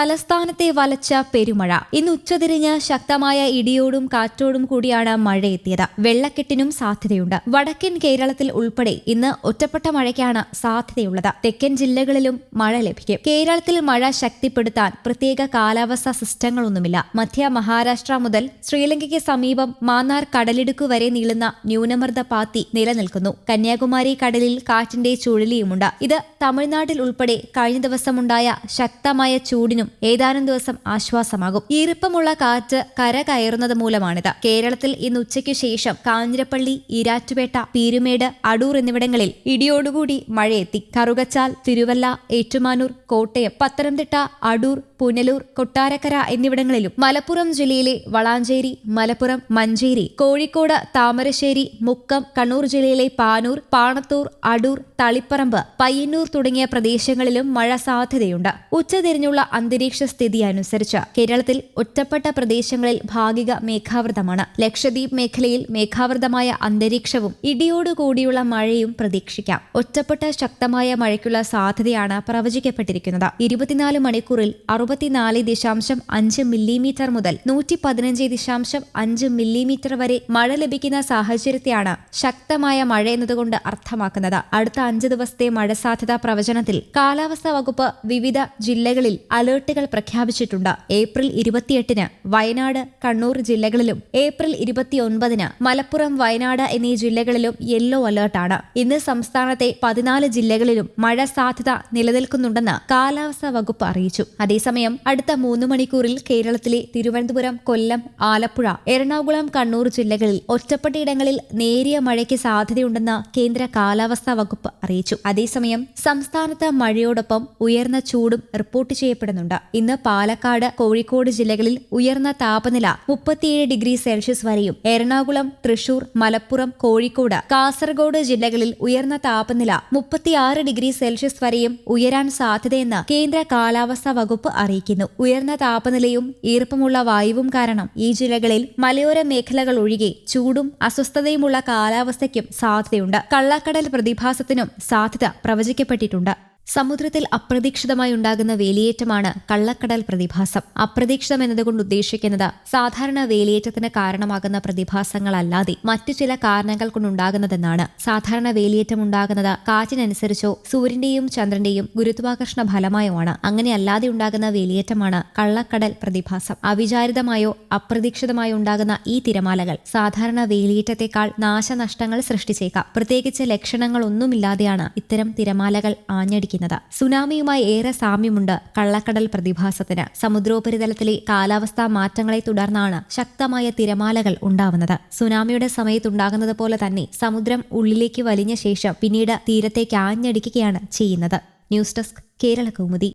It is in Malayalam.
തലസ്ഥാനത്തെ വലച്ച പെരുമഴ. ഇന്ന് ഉച്ചതിരിഞ്ഞ് ശക്തമായ ഇടിയോടും കാറ്റോടും കൂടിയാണ് മഴ എത്തിയത് വെള്ളക്കെട്ടിനും സാധ്യതയുണ്ട്. വടക്കൻ കേരളത്തിൽ ഉൾപ്പെടെ ഇന്ന് ഒറ്റപ്പെട്ട മഴയ്ക്കാണ് സാധ്യതയുള്ളത്. തെക്കൻ ജില്ലകളിലും മഴ ലഭിക്കും. കേരളത്തിൽ മഴ ശക്തിപ്പെടുത്താൻ പ്രത്യേക കാലാവസ്ഥാ സിസ്റ്റങ്ങളൊന്നുമില്ല. മധ്യ മഹാരാഷ്ട്ര മുതൽ ശ്രീലങ്കയ്ക്ക് സമീപം മാന്നാർ കടലിടുക്കു വരെ നീളുന്ന ന്യൂനമർദ്ദ പാത്തി നിലനിൽക്കുന്നു. കന്യാകുമാരി കടലിൽ കാറ്റിന്റെ ചുഴലിയുമുണ്ട്. ഇത് തമിഴ്നാട്ടിൽ ഉൾപ്പെടെ കഴിഞ്ഞ ദിവസമുണ്ടായ ശക്തമായ ചൂടിനും ഏതാനും ദിവസം ആശ്വാസമാകും. ഈർപ്പമുള്ള കാറ്റ് കര കയറുന്നത് മൂലമാണിത്. കേരളത്തിൽ ഇന്ന് ഉച്ചയ്ക്ക് ശേഷം കാഞ്ഞിരപ്പള്ളി ഈരാറ്റുപേട്ട പീരുമേട് അടൂർ എന്നിവിടങ്ങളിൽ ഇടിയോടുകൂടി മഴയെത്തി. കറുകച്ചാൽ തിരുവല്ല ഏറ്റുമാനൂർ കോട്ടയം പത്തനംതിട്ട അടൂർ പുനലൂർ കൊട്ടാരക്കര എന്നിവിടങ്ങളിലും മലപ്പുറം ജില്ലയിലെ വളാഞ്ചേരി മലപ്പുറം മഞ്ചേരി കോഴിക്കോട് താമരശ്ശേരി മുക്കം കണ്ണൂർ ജില്ലയിലെ പാനൂർ പാണത്തൂർ അടൂർ തളിപ്പറമ്പ് പയ്യന്നൂർ തുടങ്ങിയ പ്രദേശങ്ങളിലും മഴ സാധ്യതയുണ്ട്. ഉച്ചതിരിഞ്ഞുള്ള അന്തരീക്ഷ സ്ഥിതി അനുസരിച്ച് കേരളത്തിൽ ഒറ്റപ്പെട്ട പ്രദേശങ്ങളിൽ ഭാഗിക മേഘാവൃതമാണ്. ലക്ഷദ്വീപ് മേഖലയിൽ മേഘാവൃതമായ അന്തരീക്ഷവും ഇടിയോടുകൂടിയുള്ള മഴയും പ്രതീക്ഷിക്കാം. ഒറ്റപ്പെട്ട ശക്തമായ മഴയ്ക്കുള്ള സാധ്യതയാണ് പ്രവചിക്കപ്പെട്ടിരിക്കുന്നത്. ഇരുപത്തിനാല് മണിക്കൂറിൽ അറുപത്തിനാല് ദശാംശം അഞ്ച് മില്ലിമീറ്റർ മുതൽ നൂറ്റി പതിനഞ്ച് ദശാംശം അഞ്ച് മില്ലിമീറ്റർ വരെ മഴ ലഭിക്കുന്ന സാഹചര്യത്തെയാണ് ശക്തമായ മഴ എന്നതുകൊണ്ട് അർത്ഥമാക്കുന്നത്. അടുത്ത അഞ്ച് ദിവസത്തെ മഴ സാധ്യതാ പ്രവചനത്തിൽ കാലാവസ്ഥാ വകുപ്പ് വിവിധ ജില്ലകളിൽ അലേർട്ടുകൾ പ്രഖ്യാപിച്ചിട്ടുണ്ട്. ഏപ്രിൽ ഇരുപത്തിയെട്ടിന് വയനാട് കണ്ണൂർ ജില്ലകളിലും ഏപ്രിൽ ഇരുപത്തിയൊൻപതിന് മലപ്പുറം വയനാട് എന്നീ ജില്ലകളിലും യെല്ലോ അലേർട്ടാണ്. ഇന്ന് സംസ്ഥാനത്തെ പതിനാല് ജില്ലകളിലും മഴ സാധ്യത നിലനിൽക്കുന്നുണ്ടെന്ന് കാലാവസ്ഥാ വകുപ്പ് അറിയിച്ചു. അതേസമയം അടുത്ത മൂന്ന് മണിക്കൂറിൽ കേരളത്തിലെ തിരുവനന്തപുരം കൊല്ലം ആലപ്പുഴ എറണാകുളം കണ്ണൂർ ജില്ലകളിൽ ഒറ്റപ്പെട്ടയിടങ്ങളിൽ നേരിയ മഴയ്ക്ക് സാധ്യതയുണ്ടെന്ന് കേന്ദ്ര കാലാവസ്ഥാ വകുപ്പ് അറിയിച്ചു. അതേസമയം സംസ്ഥാനത്ത് മഴയോടൊപ്പം ഉയർന്ന ചൂടും റിപ്പോർട്ട് ചെയ്യപ്പെടുന്നുണ്ട്. ഇന്ന് പാലക്കാട് കോഴിക്കോട് ജില്ലകളിൽ ഉയർന്ന താപനില മുപ്പത്തിയേഴ് ഡിഗ്രി സെൽഷ്യസ് വരെയും എറണാകുളം തൃശൂർ മലപ്പുറം കോഴിക്കോട് കാസർഗോഡ് ജില്ലകളിൽ ഉയർന്ന താപനില മുപ്പത്തിയാറ് ഡിഗ്രി സെൽഷ്യസ് വരെയും ഉയരാൻ സാധ്യതയെന്ന് കേന്ദ്ര കാലാവസ്ഥാ വകുപ്പ് അറിയിക്കുന്നു. ഉയർന്ന താപനിലയും ഈർപ്പമുള്ള വായുവും കാരണം ഈ ജില്ലകളിൽ മലയോര മേഖലകൾ ഒഴികെ ചൂടും അസ്വസ്ഥതയുമുള്ള കാലാവസ്ഥയ്ക്കും സാധ്യതയുണ്ട്. കള്ളക്കടൽ പ്രതിഭാസത്തിനും സാധ്യത പ്രവചിക്കപ്പെട്ടിട്ടുണ്ട്. സമുദ്രത്തിൽ അപ്രതീക്ഷിതമായി ഉണ്ടാകുന്ന വേലിയേറ്റമാണ് കള്ളക്കടൽ പ്രതിഭാസം. അപ്രതീക്ഷിതം എന്നതുകൊണ്ട് ഉദ്ദേശിക്കുന്നത് സാധാരണ വേലിയേറ്റത്തിന് കാരണമാകുന്ന പ്രതിഭാസങ്ങളല്ലാതെ മറ്റു ചില കാരണങ്ങൾ കൊണ്ടുണ്ടാകുന്നതെന്നാണ്. സാധാരണ വേലിയേറ്റം ഉണ്ടാകുന്നത് കാറ്റിനനുസരിച്ചോ സൂര്യന്റെയും ചന്ദ്രന്റെയും ഗുരുത്വാകർഷണ ഫലമായോ ആണ് അങ്ങനെയല്ലാതെ ഉണ്ടാകുന്ന വേലിയേറ്റമാണ് കള്ളക്കടൽ പ്രതിഭാസം. അവിചാരിതമായോ അപ്രതീക്ഷിതമായോ ഉണ്ടാകുന്ന ഈ തിരമാലകൾ സാധാരണ വേലിയേറ്റത്തെക്കാൾ നാശനഷ്ടങ്ങൾ സൃഷ്ടിച്ചേക്കാം. പ്രത്യേകിച്ച് ലക്ഷണങ്ങളൊന്നുമില്ലാതെയാണ് ഇത്തരം തിരമാലകൾ ആഞ്ഞടിക്കുന്നത്. സുനാമിയുമായി ഏറെ സാമ്യമുണ്ട് കള്ളക്കടൽ പ്രതിഭാസത്തിന്. സമുദ്രോപരിതലത്തിലെ കാലാവസ്ഥാ മാറ്റങ്ങളെ തുടർന്നാണ് ശക്തമായ തിരമാലകൾ ഉണ്ടാവുന്നത്. സുനാമിയുടെ സമയത്തുണ്ടാകുന്നത് പോലെ തന്നെ സമുദ്രം ഉള്ളിലേക്ക് വലിഞ്ഞ ശേഷം പിന്നീട് തീരത്തേക്ക് ആഞ്ഞടിക്കുകയാണ് ചെയ്യുന്നത്. News desk Kerala Kaumudi.